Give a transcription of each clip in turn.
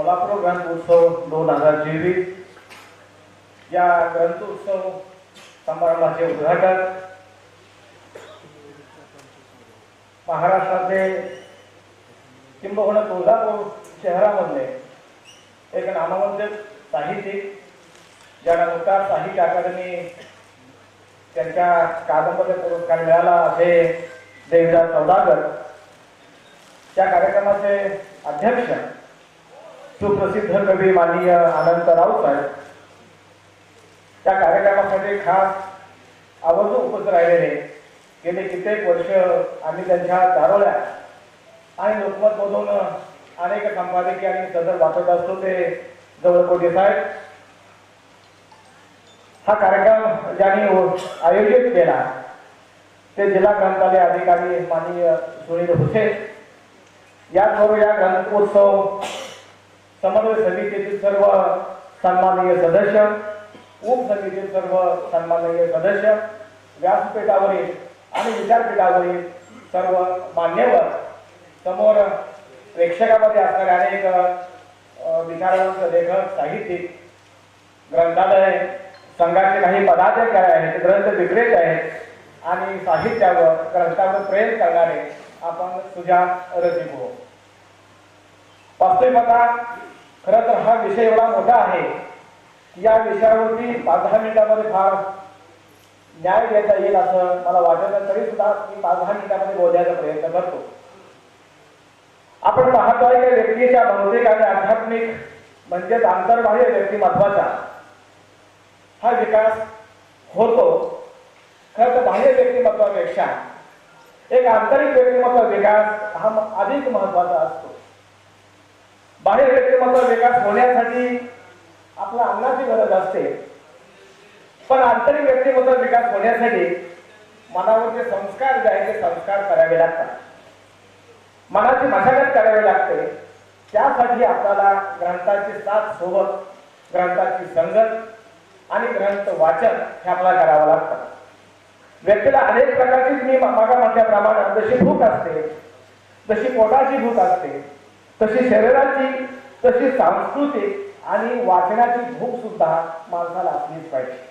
सोलापूर ग्रंथ उत्सव दोन हजार चोवीस. या ग्रंथ उत्सव समारंभाचे उद्घाटन महाराष्ट्राचे किंबहुना तुळजापूर शहरामधले एक नामवंत साहित्यिक ज्यांना नुकताच साहित्य अकादमी त्यांच्या कादंबरी पुरस्कार मिळाला असे देवीदास सौदागर त्या कार्यक्रमाचे अध्यक्ष सुप्रसिद्ध कवी माननीय अनंत राऊसाहेब त्या कार्यक्रमासाठी खास आवर्जून उपस्थित राहिलेले गेले कित्येक वर्ष आम्ही त्यांच्या दारोळ्या आणि लोकमतमधून अनेक संपादकीय आणि सदर वाचत असतो ते जवळकोटे साहेब? हा कार्यक्रम ज्यांनी आयोजित केला ते जिल्हा ग्रंथालय अधिकारी माननीय सुनील हुसेन. याचबरोबर या ग्रंथोत्सव समन्वय समितीतील सर्व सन्माननीय सदस्य उपसमितीतील सर्व सन्माननीय सदस्य व्यासपीठावरील आणि विचारपीठावरील सर्व मान्यवर समोर प्रेक्षकामध्ये असणारे अनेक विचारांचं लेखक साहित्यिक ग्रंथालय संघाचे काही पदाधिकारी आहेत ग्रंथ विक्रेते आहेत आणि साहित्यावर ग्रंथावर प्रेम करणारे आपण सुजान रसिक हो वास्तविक खरं तर हा विषय एवढा मोठा आहे या विषयावरती पाच दहा मिनिटामध्ये फार न्याय देता येईल असं मला वाटत तरी सुद्धा मी पाच दहा मिनिटामध्ये बोलण्याचा प्रयत्न करतो. आपण पाहतोय की व्यक्तीच्या भौतिक आणि आध्यात्मिक म्हणजेच आंतरबाह्य व्यक्तिमत्वाचा हा विकास होतो. खरं तर बाह्य व्यक्तिमत्वापेक्षा एक आंतरिक व्यक्तिमत्व विकास हा अधिक महत्त्वाचा असतो. बाह्य व्यक्तिमत्व विकास होण्यासाठी आपल्या अन्नाची गरज असते. पण आंतरिक व्यक्तिमत्व विकास होण्यासाठी मनावरचे संस्कार जे आहेत ते संस्कार करावे लागतात. मनाची मशागत करावी लागते. त्यासाठी आपल्याला ग्रंथाची साथ सोबत ग्रंथाची संगत आणि ग्रंथ वाचन हे आपल्याला करावं लागतं. व्यक्तीला अनेक प्रकारची मी मागा म्हटल्याप्रमाणे जशी भूक असते जशी पोटाची भूक असते. तशी शरीराची तशी सांस्कृतिक आणि वाचनाची भूक सुद्धा माणसाला असलीच पाहिजे.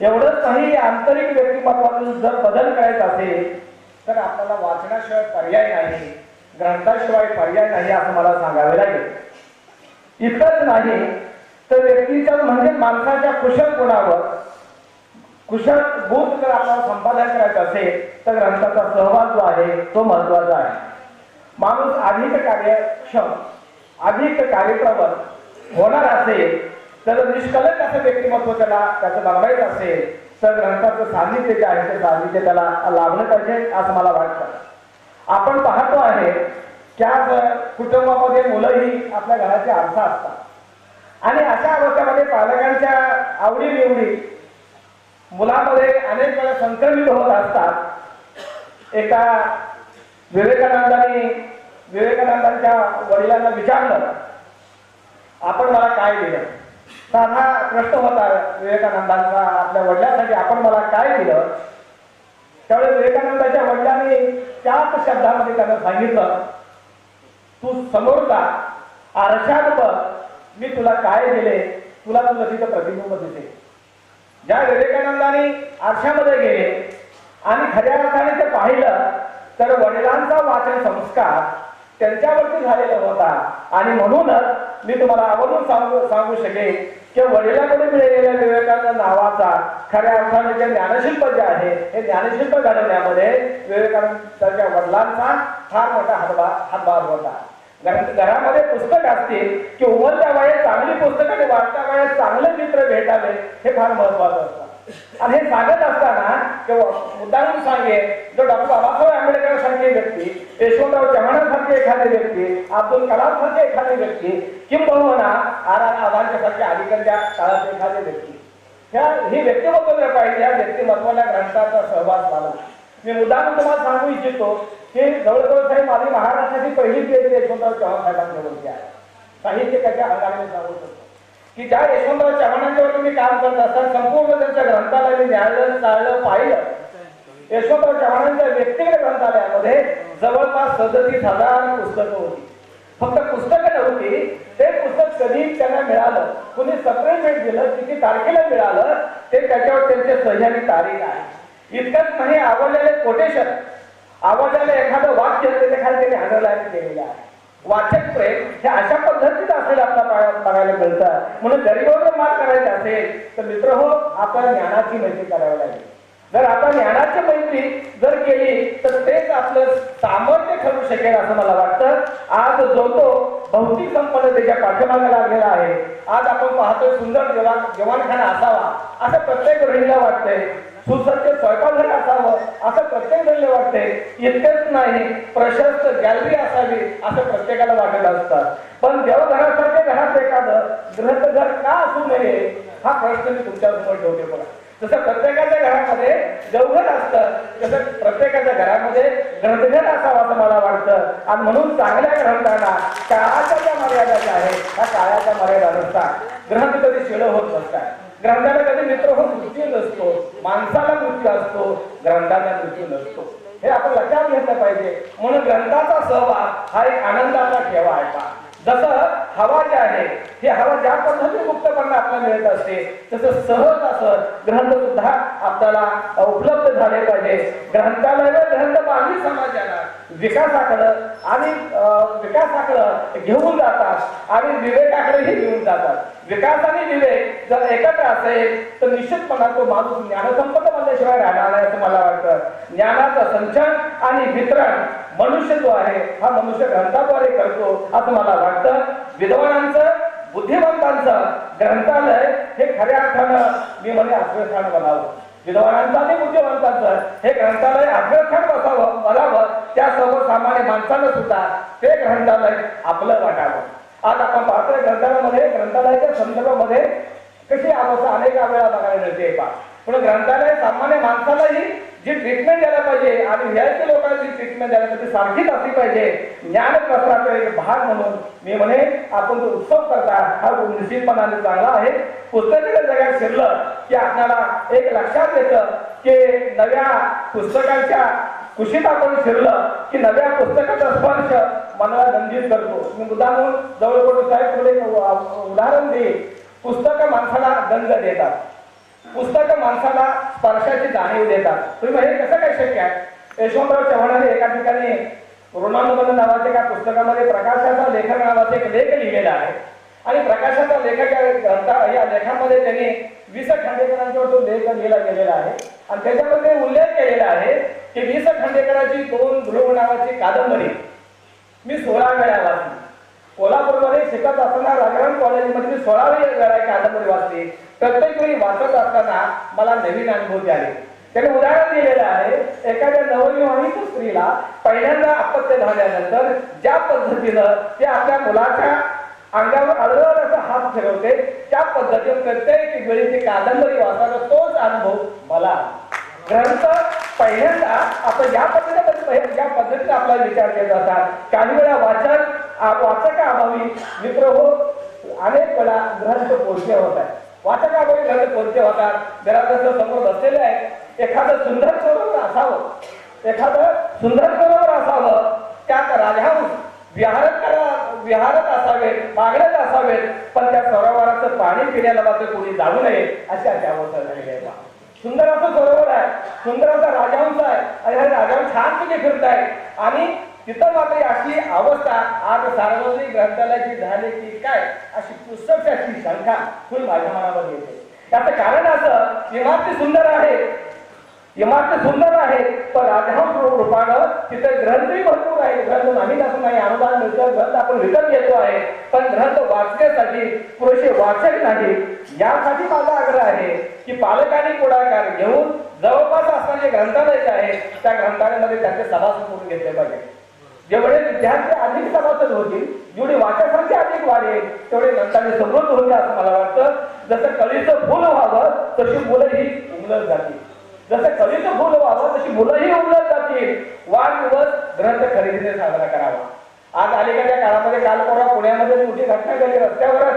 एवढंच नाही आंतरिक व्यक्तिमत्वातून जर बदल करायचा असेल तर आपल्याला वाचनाशिवाय पर्याय नाही ग्रंथाशिवाय पर्याय नाही असं मला सांगावे लागेल. इतकंच नाही तर व्यक्तीच्या म्हणजे माणसाच्या कुशल गुणावर कुशल गुण जर आपल्याला संपादन करायचं असेल तर ग्रंथाचा सहभाग जो आहे तो महत्त्वाचा आहे. माणूस अधिक कार्यक्षम अधिक कार्यप्रबल होणार असेल तर निष्कलंक असं व्यक्तिमत्व त्याला त्याचं बनवायचं असेल तर ग्रंथाचं सान्निध्य जे आहे ते सान्निध्य त्याला लाभलं पाहिजे असं मला वाटतं. आपण पाहतो आहे की आज कुटुंबामध्ये मुलंही आपल्या घराचे आरसा असतात. आणि अशा अवस्थेमध्ये पालकांच्या आवडीनिवडी मुलामध्ये अनेक वेळा संक्रमित होत असतात. एका विवेकानंदाने विवेकानंदांच्या वडिलांना विचारलं आपण मला काय दिलं? साधा प्रश्न होता विवेकानंदांचा आपल्या वडिलांसाठी आपण मला काय दिलं? त्यावेळी विवेकानंदाच्या वडिलांनी त्याच शब्दामध्ये त्यांना सांगितलं तू समोर जा आरशात बघ मी तुला काय दिले तुला तुझं तिथं प्रतिबिंब दिसे ज्या विवेकानंदाने आरशामध्ये गेले आणि खऱ्या अर्थाने ते पाहिलं तर वडिलांचा वाचन संस्कार त्यांच्यावरती झालेला होता. आणि म्हणूनच मी तुम्हाला आवर्जून सांगू सांगू शकेन की वडिलांकडे मिळालेल्या विवेकानंद नावाचा खऱ्या अर्थाने जे ज्ञानशिल्प जे आहे हे ज्ञानशिल्प घडवण्यामध्ये विवेकानंदांच्या वडिलांचा फार मोठा हातभार हातभार होता. घरामध्ये पुस्तक असतील की उमलत्या वयात चांगली पुस्तकं आणि वाढत्या वयात चांगले मित्र भेटावे हे फार महत्वाचं असतं. आणि हे सांगत असताना किंवा उदाहरण सांगेन जो डॉक्टर बाबासाहेब आंबेडकर सारखे व्यक्ती यशवंतराव चव्हाणांसारखे एखादी व्यक्ती अब्दुल कलाम सारखे एखादी व्यक्ती किंबहुना आर आर आबांच्या सारख्या अलीकडच्या काळात एखादी व्यक्ती. ह्या ही व्यक्तिमत्व जर पाहिजे या व्यक्तिमत्वाला ग्रंथाचा सहभाग झाला मी मुद्दाम तुम्हाला सांगू इच्छितो की जवळजवळ साहेब माझी महाराष्ट्राची पहिली पीएचडी यशवंतराव चव्हाण साहेबांच्यावरती आहे. साहित्यकाच्या अंगाने सांगू शकतो. की ज्या यशवंतराव चव्हाणांच्यावर तुम्ही काम करत असाल संपूर्ण त्यांच्या ग्रंथालय मी चाललं पाहिलं. यशवंतराव चव्हाणांच्या व्यक्तिगत ग्रंथालयामध्ये जवळपास सदतीस हजार पुस्तकं होती. फक्त पुस्तकं नव्हती ते पुस्तक कधी त्यांना मिळालं कुणी सप्रेमेंट दिलं किती तारखेला मिळालं ते त्याच्यावर त्यांचे सह्याची तारीख आहे. इतकंच नाही आवडलेले कोटेशन आवडलेलं एखादं वाक्य त्याच्याखाली त्यांनी हजरला केलेलं आहे. वाचक प्रेम हे अशा पद्धतीचं असेल आपल्याला बघायला मिळतं. म्हणून गरिबावर मात करायचं असेल तर मित्र हो आपल्याला ज्ञानाची माहिती करावी लागेल. जर आपण ज्ञानाची मैत्री जर केली तर तेच आपलं सामर्थ्य ठरू शकेल असं मला वाटतं. आज जो तो भौतिक संपन्नतेच्या पाठीमागे लागलेला आहे आज आपण पाहतोय सुंदर जवान जवानखाना असावा असं प्रत्येक गृहिणीला वाटतंय. सुसज्ज स्वयंपाकघर असावं असं प्रत्येक गृहिणीला वाटते इतकेच नाही प्रशस्त गॅलरी असावी असं प्रत्येकाला वाटत असतात पण देवघरासारखे घरात एखादं ग्रहघर का असू नये हा प्रश्न मी तुमच्यासमोर ठेवते बघा जसं प्रत्येकाच्या घरामध्ये देवघर असतं तसं प्रत्येकाच्या घरामध्ये ग्रंथघर असावं असं मला वाटतं. आणि म्हणून चांगल्या ग्रंथांना काळाच्या ज्या मर्यादा ज्या आहेत त्या काळाच्या मर्यादा नसतात. ग्रंथ कधी शिळ होत नसतात. ग्रंथाला कधी मित्र होऊन मृत्यू नसतो. माणसाला मृत्यू असतो ग्रंथाला मृत्यू नसतो. हे आपण लक्षात घेतलं पाहिजे. म्हणून ग्रंथाचा सहभाग हा एक आनंदाचा ठेवा आहे का? जसं हवा जे आहे हे हवा ज्या पद्धतीने मुक्तपणे आपल्याला मिळत असते तसं सहज असं ग्रंथ सुद्धा आपल्याला उपलब्ध झाले पाहिजे. ग्रंथालय ग्रंथ मानवी समाजाला विकासाकडं आणि विकासाकडं घेऊन जातात आणि विवेकाकडेही घेऊन जातात. विकास आणि विवेक जर एकत्र असेल तर निश्चितपणा तो माणूस ज्ञानसंपन्न बनल्याशिवाय राहणार नाही असं मला वाटतं. ज्ञानाचं संचन आणि वितरण मनुष्य जो आहे हा मनुष्य ग्रंथाद्वारे करतो असं मला वाटतं. विद्वानांचं बुद्धिमंतांचं ग्रंथालय हे खऱ्या अर्थानं मी म्हणे आश्रयस्थान बनावं विद्वानांचं आणि हे ग्रंथालय अग्रस्थान बसावं बनावं त्यासमोर सामान्य माणसानं सुद्धा ते ग्रंथालय आपलं वाटावं. आज आपण पाहतोय ग्रंथालयामध्ये ग्रंथालयाच्या संदर्भामध्ये कशी अवस्था अनेक वेळा बघायला मिळते पहा. पण ग्रंथालय सामान्य माणसालाही जी ट्रीटमेंट द्यायला पाहिजे आणि व्हीआयपी लोकांना जी ट्रीटमेंट द्यायला पाहिजे सारखीच असली पाहिजे. ज्ञान प्रसाराचा एक भाग म्हणून मी म्हणे आपण जो उत्सव करता हा निश्चितपणाने चांगला आहे. पुस्तकाच्या जगात शिरलं की आपल्याला एक लक्षात येतं की नव्या पुस्तकांच्या कुशीत आपण शिरलं की नव्या पुस्तकाचा स्पर्श मनाला गंभीर करतो. मी मुद्दा म्हणून जवळ साहेब पुढे उदाहरण देईल पुस्तकं माणसाला गंध देतात. पुस्तकं माणसाला स्पर्शाची जाणीव देतात. तुम्ही म्हणजे कसं काय शक्य आहे? यशवंतराव चव्हाणाने एका ठिकाणी ऋणानुबंध नावाच्या एका पुस्तकामध्ये प्रकाशाचा लेखक नावाचा एक लेख लिहिलेला आहे. आणि प्रकाशाचा लेखक या ग्रंथा या लेखामध्ये त्यांनी वीस खांडेकरांच्यावर तो लेख लिहिला गेलेला आहे. आणि त्याच्यामध्ये उल्लेख केलेला आहे की वीस खांडेकरांची दोन ध्रुव नावाची कादंबरी. मी सोळा वेळा वाचली. कोल्हापूरमध्ये शिकत असताना राजाराम कॉलेजमध्ये मी सोळा एक कादंबरी वाचली. प्रत्येक वेळी वाचत असताना मला नवीन अनुभूती आले. त्याने उदाहरण दिलेलं आहे एखाद्या नवविवाहित स्त्रीला पहिल्यांदा अपत्य झाल्यानंतर ज्या पद्धतीनं ते आपल्या मुलाच्या अंगावर अडवळ असा हात फिरवते त्या पद्धतीने प्रत्येक वेळी ती कादंबरी वाचताना तोच अनुभव मला ग्रंथ पहिल्यांदा आपण या पद्धतीने या पद्धतीने आपला विचार केला जातात काही वेळा वाचन वाचका वाचकाअभावी मित्र हो अनेक वेळा ग्रंथ पोचले होत आहे वाचकाअभावी ग्रंथ पोचले होतात. घरात समोर बसलेले आहे एखादं सुंदर सरोवर असावं. एखादं सुंदर सरोवर असावं. त्यात राजाहून विहारत करा विहारत असावेत मागणत असावेत. पण त्या सरोवराचं पाणी पिण्याला मात्र कोणी जाऊ नये अशा त्या अवस्था झालेली आहे. सुंदर असं सरोवर आहे. सुंदर असा राजांचा आहे. आणि हा राजहंस छानपैकी फिरताय आणि तिथं मात्र अशी अवस्था आज सार्वजनिक ग्रंथालयाची झाली की काय अशी पुस्तकाची शंका फुल माझ्या मनामध्ये येते. त्याचं कारण असं इमारती सुंदर आहे. इमारती सुंदर आहे पण राजहंस रूपानं तिथे ग्रंथही भरपूर आहे. ग्रंथ नाही असून नाही अनुदान मिळतं ग्रंथ आपण विकत घेतो आहे. पण ग्रंथ वाचण्यासाठी पुरेसे वाचक नाही यासाठी माझा आग्रह आहे की पालकांनी पुढाकार घेऊन जवळपास असणारे ग्रंथालय जे आहे त्या ग्रंथालयामध्ये त्यांचे सभासद करून घेतले पाहिजे. जेवढे विद्यार्थी अधिक समाधान होतील जेवढी वाचक अधिक वाढेल तेवढे नंतर समृद्ध होते असं मला वाटतं. जसं कळीचं फुल व्हावं तशी मुलं ही उमलत जातील. जसं कळीचं फुल व्हावं तशी मुलंही उमलत जातील. वाढदिवस ग्रंथ खरेदीने साजरा करावा. आज अलीकडच्या काळामध्ये काल परवा पुण्यामध्ये मोठी घटना झाली रस्त्यावरच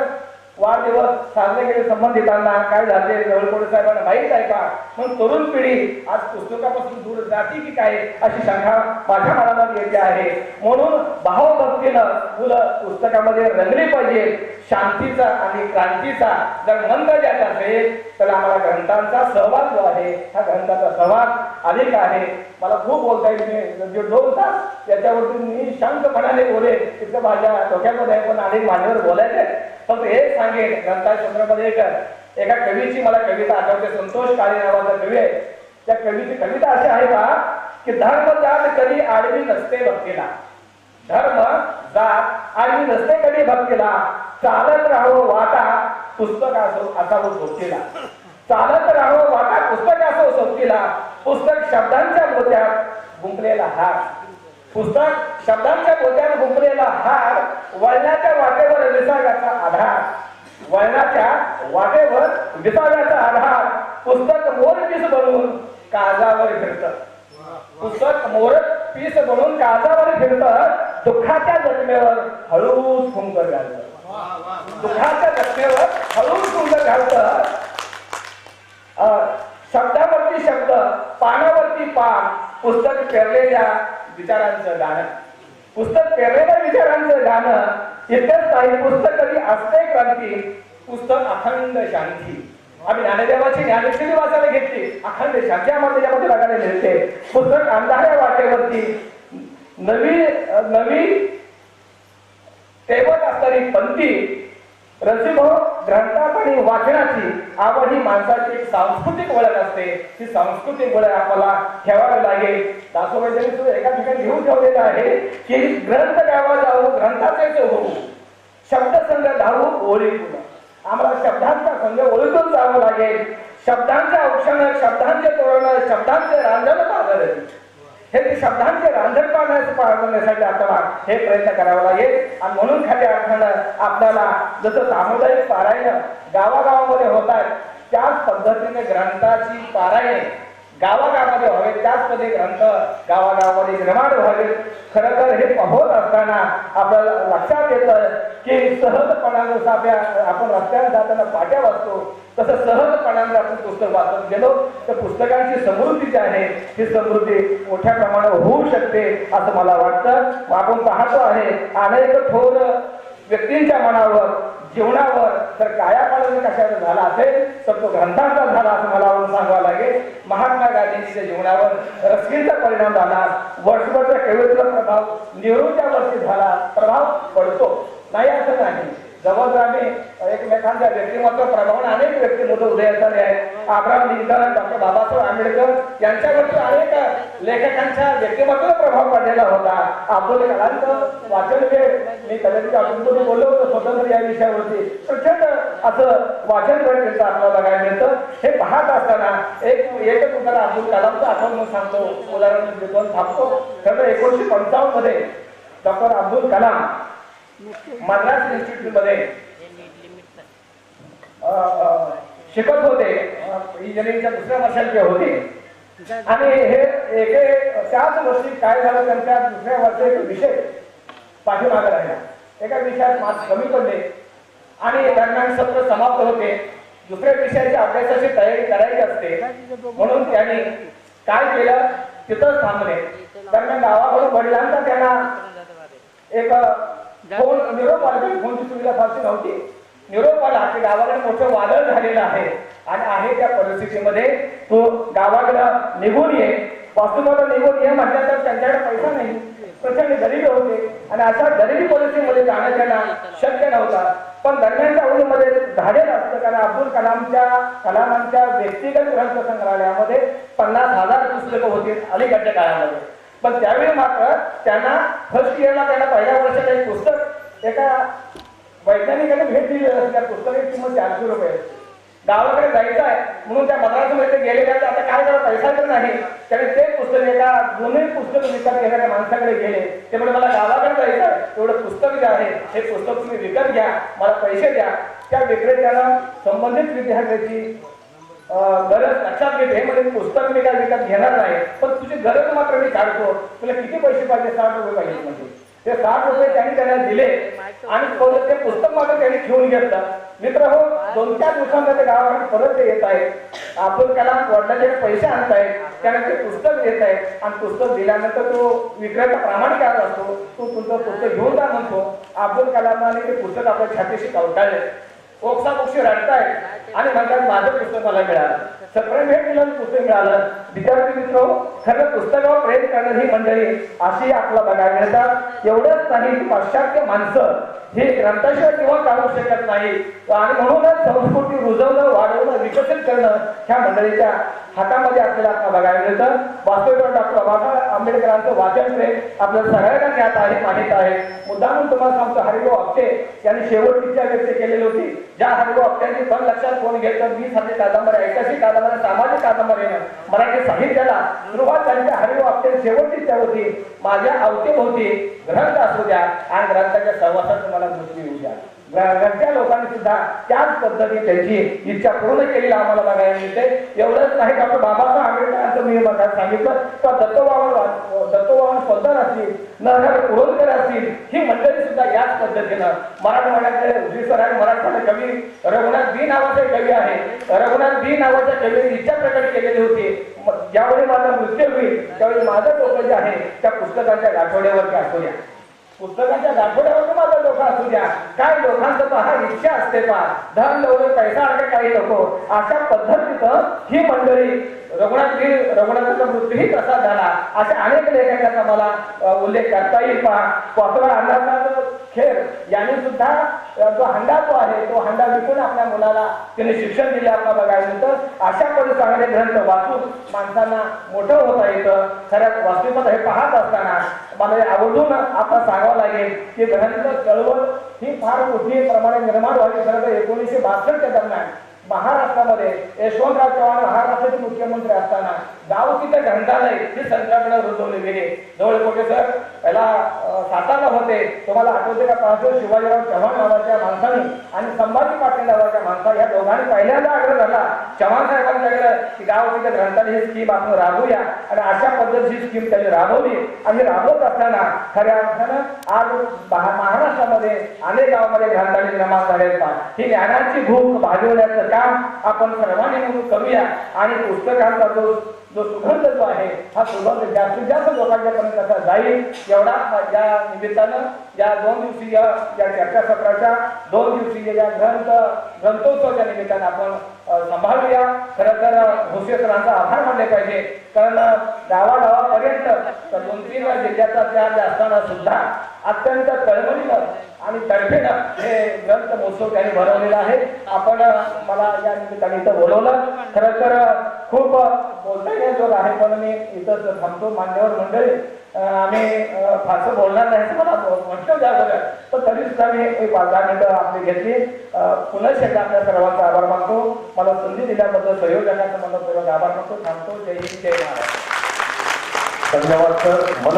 वाढदिवस साजरे केले संबंधितांना काय झाले जवळकोटे साहेबांना माहीत आहे का? म्हणून तरुण पिढी आज पुस्तकापासून दूर जाते की काय अशी शंका माझ्या मनाला येते आहे. म्हणून भावभक्तीनं मुलं पुस्तकामध्ये रंगली पाहिजे. शांतीचा आणि क्रांतीचा जर मंद द्यायचा असेल तर आम्हाला ग्रंथांचा सहभाग जो आहे हा ग्रंथाचा सहभाग अधिक आहे. मला खूप बोलता येईल जे दोन तास याच्यावरती मी शांतपणाने बोले तिथं माझ्या डोक्यामध्ये पण अनेक माझ्यावर बोलायचे आहे. फक्त हे सांगेन ग्रंथाशास्त्रामध्ये एक एका कवीची मला कविता आठवते. संतोष काळे नावाचा कवी आहे. त्या कवीची कविता अशी आहे का की धर्म जात कधी आडवी नसते भक्तीला. धर्म जात आडवी नसते कधी भक्तीला. चालत राहो वाटा पुस्तक असो असावं सोबतीला चालत राहो वाटा पुस्तक असो सोबतीला. पुस्तक शब्दांच्या मोत्यात गुंपलेला हार. पुस्तक शब्दांच्या गोत्यात गुंपलेला हार वळण्याच्या वाटेवर निसर्गाचा आधार. वळणाच्या वाटेवर विसाव्याचा आधार पुस्तक मोर पीस बनवून काळजावर फिरत. पुस्तक मोर पीस बनवून काळजावर फिरत दुःखाच्या जखमेवर हळूच फुंकर घालत. दुःखाच्या जखमेवर हळूच फुंकर घालत. शब्दावरती शब्द पानावरती पान पुस्तक पेरलेल्या विचारांचं गाणं. पुस्तक पेरलेल्या विचारांचं गाणं इतकंच नाही पुस्तक कधी असते क्रांती पुस्तक अखंड शांती. आम्ही ज्ञानदेवाची ज्ञानेश्वरी वाचायला घेतली. अखंड शांती आम्हाला त्याच्यामध्ये बघायला मिळते. पुस्तक अंधाऱ्या वाटेवरती नवी नवी तेवत असणारी पंथी रसिको ग्रंथात आणि वाचनाची आवड ही माणसाची एक सांस्कृतिक वळण असते. ती सांस्कृतिक वळण आपल्याला ठेवावी लागेल. दासोबाईंनी सुद्धा एका ठिकाणी घेऊन ठेवलेलं आहे की ग्रंथ गावा जाऊ ग्रंथाचे होऊ. शब्दसंग धावू ओळी आम्हाला शब्दांचा संघ ओळखून जावं लागेल. शब्दांच्या औक्षण शब्दांचे तोरण शब्दांचे रांजण पाहणार हे शब्दांचे रांजण पाहण्यास पाहण्यासाठी आपल्याला हे प्रयत्न करावा लागेल. आणि म्हणून खाली अर्थानं आपल्याला जसं सामुदायिक पारायण गावागावामध्ये होत आहेत त्याच पद्धतीने ग्रंथाची पारायण गावागावामध्ये व्हावेत त्याच ग्रंथ गावागावामध्ये निर्माण व्हावेत खरं तर हे पाहत असताना आपल्याला लक्षात येतं की सहजपणानं जसं आपल्या आपण रस्त्याने जाताना पाट्या वाचतो. तसं सहजपणाने आपण पुस्तक वाचत गेलो तर पुस्तकांची समृद्धी जी आहे ही समृद्धी मोठ्या प्रमाणावर होऊ शकते असं मला वाटतं. आपण पाहतो आहे अनेक थोर व्यक्तींच्या मनावर जीवनावर जर कायापालन कशाचा झाला असेल तर तो ग्रंथांचा झाला असं मला सांगावं लागेल. महात्मा गांधींच्या जीवनावर रश्मीचा परिणाम झाला वर्षभरच्या कवितेचा प्रभाव नेहरूच्या वरती झाला प्रभाव पडतो. नाही असं नाही. जवळ आम्ही एकमेकांच्या व्यक्तिमत्व प्रभावाने अनेक व्यक्तिमत्व उदयास आले आहेत Abraham Lincoln doctor Babasaheb Ambedkar यांच्यावरती अनेक लेखकांच्या व्यक्तिमत्व प्रभाव पडलेला होता. अब्दुल कलामचं वाचन वेळ मी कदाचित अजून बोललो होतो स्वतंत्र या विषयावरती. प्रचंड असं वाचन वेळ त्यांचं आपल्याला बघायला मिळतं. हे पाहत असताना एक एकच उदाहरण अब्दुल कलामचं आठवण सांगतो. उदाहरण देतो थांबतो. खरं तर एकोणीसशे पंचावन्नमध्ये डॉक्टर अब्दुल कलाम मद्रास इन्स्टिट्यूटमध्ये शिकत होते. इंजिनिअरिंगच्या दुसऱ्या वर्षाचे होते. आणि हे एके त्याच वर्षी काय झालं त्यांच्या दुसऱ्या वर्षाचे विषय पाठीमागे राहिला. एका विषयात मार्क्स कमी पडले. आणि दरम्यान सत्र समाप्त होते. दुसऱ्या विषयाच्या अभ्यासाची तयारी करायची असते. म्हणून त्यांनी काय केलं? तिथंच थांबले. दरम्यान गावाकडून वडिलांचा त्यांना एक फोन हो, निरोप आला फोनची सुविधा फारशी नव्हती. निरोप आला की गावाकडे मोठं वादळ झालेलं आहे. आणि आहे त्या परिस्थितीमध्ये तो गावाकडं निघून ये. वास्तुमाला निघून ये म्हटल्यानंतर त्यांच्याकडे पैसा नाही. प्रचंड गरीब होते. आणि अशा गरीबी परिस्थितीमध्ये जाणं त्यांना शक्य नव्हता. पण दरम्यानच्या अवधीमध्ये झालेलं असतं. कारण अब्दुल कलामच्या कलामांच्या व्यक्तिगत ग्रंथ संग्रहालयामध्ये पन्नास हजार पुस्तकं होती अलीकडच्या काळामध्ये. पण त्यावेळी मात्र त्यांना फर्स्ट इयरला त्यांना पहिल्या वर्षात एक पुस्तक एका वैज्ञानिकाने भेट दिली असते त्या पुस्तकाची किंमत चारशे रुपये असते गावाकडे जायचं आहे म्हणून त्या मद्रासमध्ये ते गेले तर आता काय करा पैसा तर नाही. त्याने ते पुस्तक एका जुने पुस्तक विकत घेणाऱ्या माणसाकडे गेले. ते म्हणजे मला गावाकडे जायचं एवढं पुस्तक जे आहे हे पुस्तक तुम्ही विकत घ्या. मला पैसे द्या. त्या विक्रेत्याला संबंधित विद्यार्थ्याची गरज लक्षात घेते हे म्हणजे पुस्तक मी काय विकत घेणार नाही. पण तुझी गरज मात्र मी काढतो. तुला किती पैसे पाहिजे? साठ रुपये पाहिजे म्हणजे ते साठ रुपये त्यांनी त्यांना दिले आणि ते पुस्तक मात्र त्यांनी ठेवून घेतलं. मित्र हो दोन चार दिवसांमध्ये गावाकडे परत ते येत आहे अब्दुल कलाम वडिलांचे पैसे आणतायत. त्याला ते पुस्तक देत आहे आणि पुस्तक दिल्यानंतर तो विक्रेता प्रामाणिक असतो. तो तुमचं पुस्तक घेऊन जा म्हणतो. अब्दुल कलामाने ते पुस्तक आपल्या छातीशी कवटाळले. ओक्सा रडतायत. आणि म्हणतात माझं पुस्तक मला मिळालं. सगळं भेट दिलं पुस्तक मिळालं. विद्यार्थी मित्र खरं पुस्तकावर प्रेम करणं ही मंडळी अशी आपला बघायला मिळतात. एवढंच नाही की पाश्चात्य माणसं हे ग्रंथाशिवाय किंवा काढू शकत नाही. आणि म्हणूनच संस्कृती रुजवणं वाढवणं विकसित करणं ह्या मंडळीच्या हातामध्ये आपल्याला आता बघायला मिळतं. वास्तविक डॉक्टर बाबासाहेब आंबेडकरांचं वाचन प्रेम आपल्याला सगळ्यांना ज्ञात आहे माहीत आहे. मुद्दामून तुम्हाला सांगतो हरिभाऊ आपटे यांनी शेवटची इच्छा व्यक्त केलेली होती ज्या हरिभाऊ आपट्यांची पण लक्षात कोण घेतं वीस हजार कादंबऱ्या ऐतिहासिक कादंबऱ्या सामाजिक कादंबऱ्यानं मराठी साहित्याला सुरुवात त्यांच्या हरिभाऊ आपटे शेवटची त्या होती माझ्या अवतीभोवती ग्रंथ असू द्या आणि ग्रंथाच्या सहवासात तुम्हाला मृत्यू येऊ द्या. घरच्या लोकांनी सुद्धा त्याच पद्धतीने त्यांची इच्छा पूर्ण केलेली आम्हाला बघायला मिळते. एवढंच नाही डॉक्टर बाबासाहेब आंबेडकरांचं मी सांगितलं. तर दत्तबाबा दत्तोबाबा असतील नारायण कुळवकर असतील ही मंडळी सुद्धा याच पद्धतीनं मराठवाड्यातले उजवी आहे मराठवाडा कवी रघुनाथ बी नावाचे कवी आहे. रघुनाथ बी नावाच्या कवीने इच्छा प्रकट केलेली होती. ज्यावेळी माझा मृत्यू होईल त्यावेळी माझं टोपं जे आहे त्या पुस्तकाच्या गाठोड्यावरती असू पुस्तकाच्या गाठोड्यावर माझा डोका असू द्या. काय लोकांचं पहा इच्छा असते पहा. धन लवकर पैसा अडके काही लोक अशा पद्धतीचं ही मंडळी रघुनाथ रघुनाथाचा मृत्यूही कसा झाला. अशा अनेक लेखकांचा मला उल्लेख करता येईल पहा. कोसवा अंडाचा खेळ यांनी सुद्धा जो हंडा जो आहे तो हंडा विकून आपल्या मुलाला त्यांनी शिक्षण दिले आपल्या बघायला मिळतं अशा पद्धती चांगले ग्रंथ वाचून माणसांना मोठं होता येतं. खऱ्या वास्तविकता हे पाहत असताना मला आवडून आता सांगावं लागेल की ग्रंथ चळवळ ही फार मोठी प्रमाणे निर्माण व्हावी. खरं तर एकोणीसशे बासष्टच्या दरम्यान महाराष्ट्रामध्ये यशवंतराव चव्हाण महाराष्ट्राचे मुख्यमंत्री असताना गाव तिथं ग्रंथालय ते संकल्पना रुजवले गेले. जवळ कोठे सर? पहिला अं, होते. तुम्हाला आठवते का? पाहतो शिवाजीराव चव्हाण नावाच्या माणसाने आणि संभाजी पाटील नावाच्या माणसा या दोघांनी पहिल्यांदा आग्रह झाला चव्हाण साहेबांच्याकडे की गाव तिथे ग्रंथालय ही स्कीम आपण राबवूया. आणि अशा पद्धतीची स्कीम त्यांनी राबवली. आणि राबवत असताना खऱ्या अर्थानं आज महाराष्ट्रामध्ये अनेक गावामध्ये ग्रंथालय निर्माण झाले आहेत. ही ज्ञानाची भूक भागवण्याचं काम आपण सर्वांनी म्हणून करूया. आणि पुस्तकांचा जो जो सुगंध जो आहे हा सुगंध जास्तीत जास्त लोकांच्या पर्यंत कसा जाईल एवढा या निमित्तानं या दोन दिवसीय या चर्चासत्राच्या दोन दिवसीय या ग्रंथ ग्रंथोत्सवाच्या निमित्तानं आपण सांभाळूया. खरं तर भोसले सरांचा आभार मानले पाहिजे. कारण गावागावापर्यंत तर दोन तीन जिल्ह्याचा त्या असताना सुद्धा अत्यंत तळमळीनं आणि तडफेनं हे ग्रंथ महोत्सव त्यांनी भरवलेला आहे. आपण मला या निमित्ताने इथं बोलवलं. खरं तर खूप बोलता येण्याजोग आहे पण मी इथं थांबतो मान्यवर मंडळी आम्ही फारसं बोलणार नाही मला म्हटलं जावं पण तरी सुद्धा मी एक पाच दहा मिनिटं आपली घेतली. अ, पुन्हा एकदा आपल्या सर्वांचा आभार मानतो. मला संधी दिल्याबद्दल सहयोग देण्याचा मला सर्वांचा आभार मानतो. थांबतो. जय हिंद जय महाराज धन्यवाद सर. मन